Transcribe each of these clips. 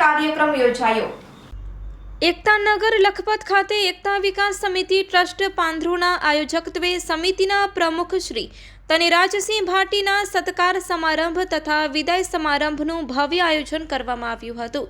કાર્યક્રમ યોજાયો. એકતાનગર લખપત ખાતે એકતા વિકાસ સમિતિ ટ્રસ્ટ પાંધ્રુના આયોજકત્વે સમિતિના પ્રમુખ શ્રી તનિરાજસિંહ ભાટીના સત્કાર સમારંભ તથા વિદાય સમારંભનું ભવ્ય આયોજન કરવામાં આવ્યું હતું.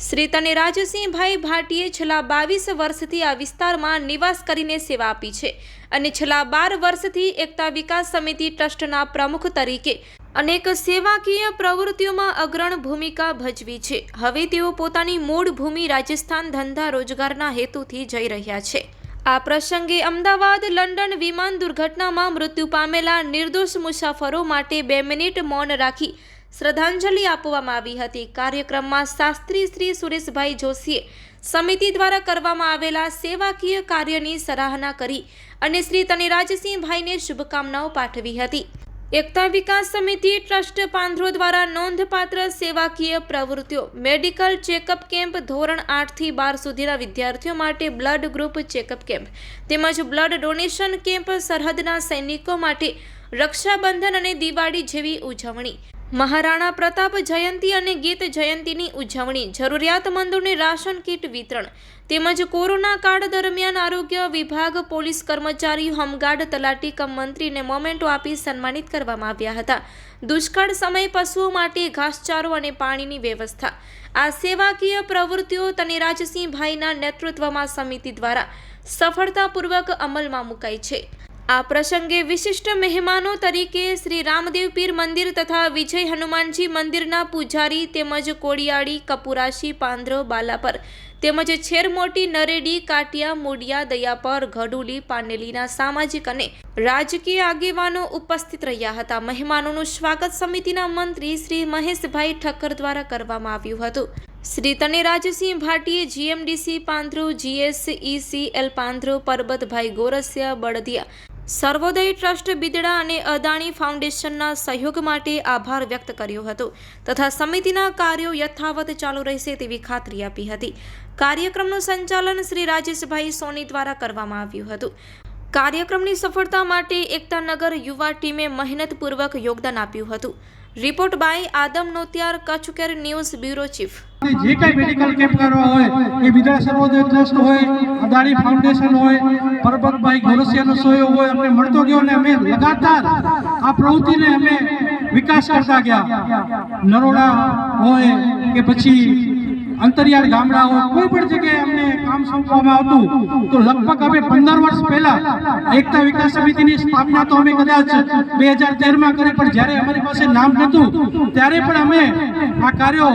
શ્રી તનિરાજસિંહભાઈ ભાટીએ છેલ્લા બાવીસ વર્ષથી આ વિસ્તારમાં નિવાસ કરીને સેવા આપી છે અને છેલ્લા બાર વર્ષથી એકતા વિકાસ સમિતિ ટ્રસ્ટના પ્રમુખ તરીકે અનેક સેવાકીય પ્રવૃત્તિઓમાં અગ્રણ ભૂમિકા ભજવી છે. હવે તેઓ પોતાની મૂળ ભૂમિ રાજસ્થાન ધંધા રોજગારના હેતુથી જઈ રહ્યા છે. આ પ્રસંગે અમદાવાદ, લંડન વિમાન દુર્ઘટનામાં મૃત્યુ પામેલા નિર્દોષ મુસાફરો માટે બે મિનિટ મૌન રાખી શ્રદ્ધાંજલિ આપવામાં આવી હતી. કાર્યક્રમમાં શાસ્ત્રી શ્રી સુરેશભાઈ જોશીએ સમિતિ દ્વારા કરવામાં આવેલા સેવાકીય કાર્યની સરાહના કરી અને શ્રી તનિરાજસિંહભાઈને શુભકામનાઓ પાઠવી હતી. એકતા વિકાસ સમિતિ ટ્રસ્ટ પાંધ્રો દ્વારા નોંધપાત્ર સેવાકીય પ્રવૃત્તિઓ, મેડિકલ ચેકઅપ કેમ્પ ધોરણ આઠથી બાર સુધીના વિદ્યાર્થીઓ માટે બ્લડ ગ્રુપ ચેકઅપ કેમ્પ, તેમજ બ્લડ ડોનેશન કેમ્પ સરહદના સૈનિકો માટે રક્ષાબંધન અને દિવાળી જેવી ઉજવણી. મહારાણા પ્રતાપ જયંતી અને ગીત જયંતીની ઉજવણી, જરૂરિયાતમંદોને રાશન કીટ વિતરણ તેમજ કોરોના કાળ દરમિયાન આરોગ્ય વિભાગ, પોલીસ કર્મચારી, હોમગાર્ડ, તલાટી કમ મંત્રીને મોમેન્ટો આપી સન્માનિત કરવામાં આવ્યા હતા. દુષ્કાળ સમયે પશુઓ માટે ઘાસચારો અને પાણીની વ્યવસ્થા. આ સેવાકીય પ્રવૃત્તિઓ તનિરાજસિંહભાઈના નેતૃત્વમાં સમિતિ દ્વારા સફળતાપૂર્વક અમલમાં મુકાઈ છે. આ પ્રસંગે વિશિષ્ટ મહેમાનો તરીકે શ્રી રામદેવ પીર મંદિર તથા વિજય હનુમાનજી મંદિરના પૂજારી તેમજ કોડિયાળી કપુરાશી, પાંદ્ર, બાલાપર તેમજ છેરમોટી, નરેડી, કાટિયા, મૂડિયા, દયાપર, ઘડુલી, પાનેલીના સામાજિક અને રાજકીય આગેવાનો ઉપસ્થિત રહ્યા હતા. મહેમાનોનું સ્વાગત સમિતિના મંત્રી શ્રી મહેશભાઈ ઠક્કર દ્વારા કરવામાં આવ્યું હતું. Shri Tanerajsinh ભાટીએ GMDC Pandhro GSECL Pandhro Parbatbhai Gorasiya, Baladiya Sarvodaya trust Bidada અને અદાણી ફાઉન્ડેશનના સહયોગ માટે આભાર વ્યક્ત કર્યો હતો તથા સમિતિના કાર્યો યથાવત ચાલુ રહેશે તેવી ખાતરી આપી હતી. કાર્યક્રમનું સંચાલન શ્રી રાજેશભાઈ સોની દ્વારા કરવામાં આવ્યું હતું. કાર્યક્રમની સફળતા માટે એકતાનગર યુવા ટીમે મહેનતપૂર્વક યોગદાન આપ્યું હતું. Report by Adam Notiyar, Kutchcare news bureau chief. જે કઈ મેડિકલ કેમ્પ કરવા હોય, એ બીજા સર્વોદય ટ્રસ્ટ હોય, અદાણી ફાઉન્ડેશન હોય, પરબતભાઈ ગોરસિયાનો સહયોગ હોય, અમને મળતો ગયો અને અમે લગાતાર આ પ્રવૃત્તિને અમે વિકાસ કરતા ગયા. નરોડા હોય કે પછી અંતરિયાળ ગામડા હોય, કોઈ પણ જગ્યાએ અમને આવતું તો લગભગ અમે પંદર વર્ષ પહેલા એકતા વિકાસ સમિતિની સ્થાપના તો અમે કદાચ બે હજાર તેરમાં કરી, પણ જ્યારે અમારી પાસે નામ નહોતું, ત્યારે પણ અમે આ કાર્યો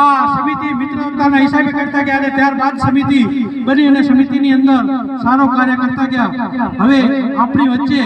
આ સમિતિ મિત્રતાના હિસાબે કરતા ગયા અને ત્યારબાદ સમિતિ બની અને સમિતિની અંદર સારો કાર્ય કરતા ગયા. હવે આપણી વચ્ચે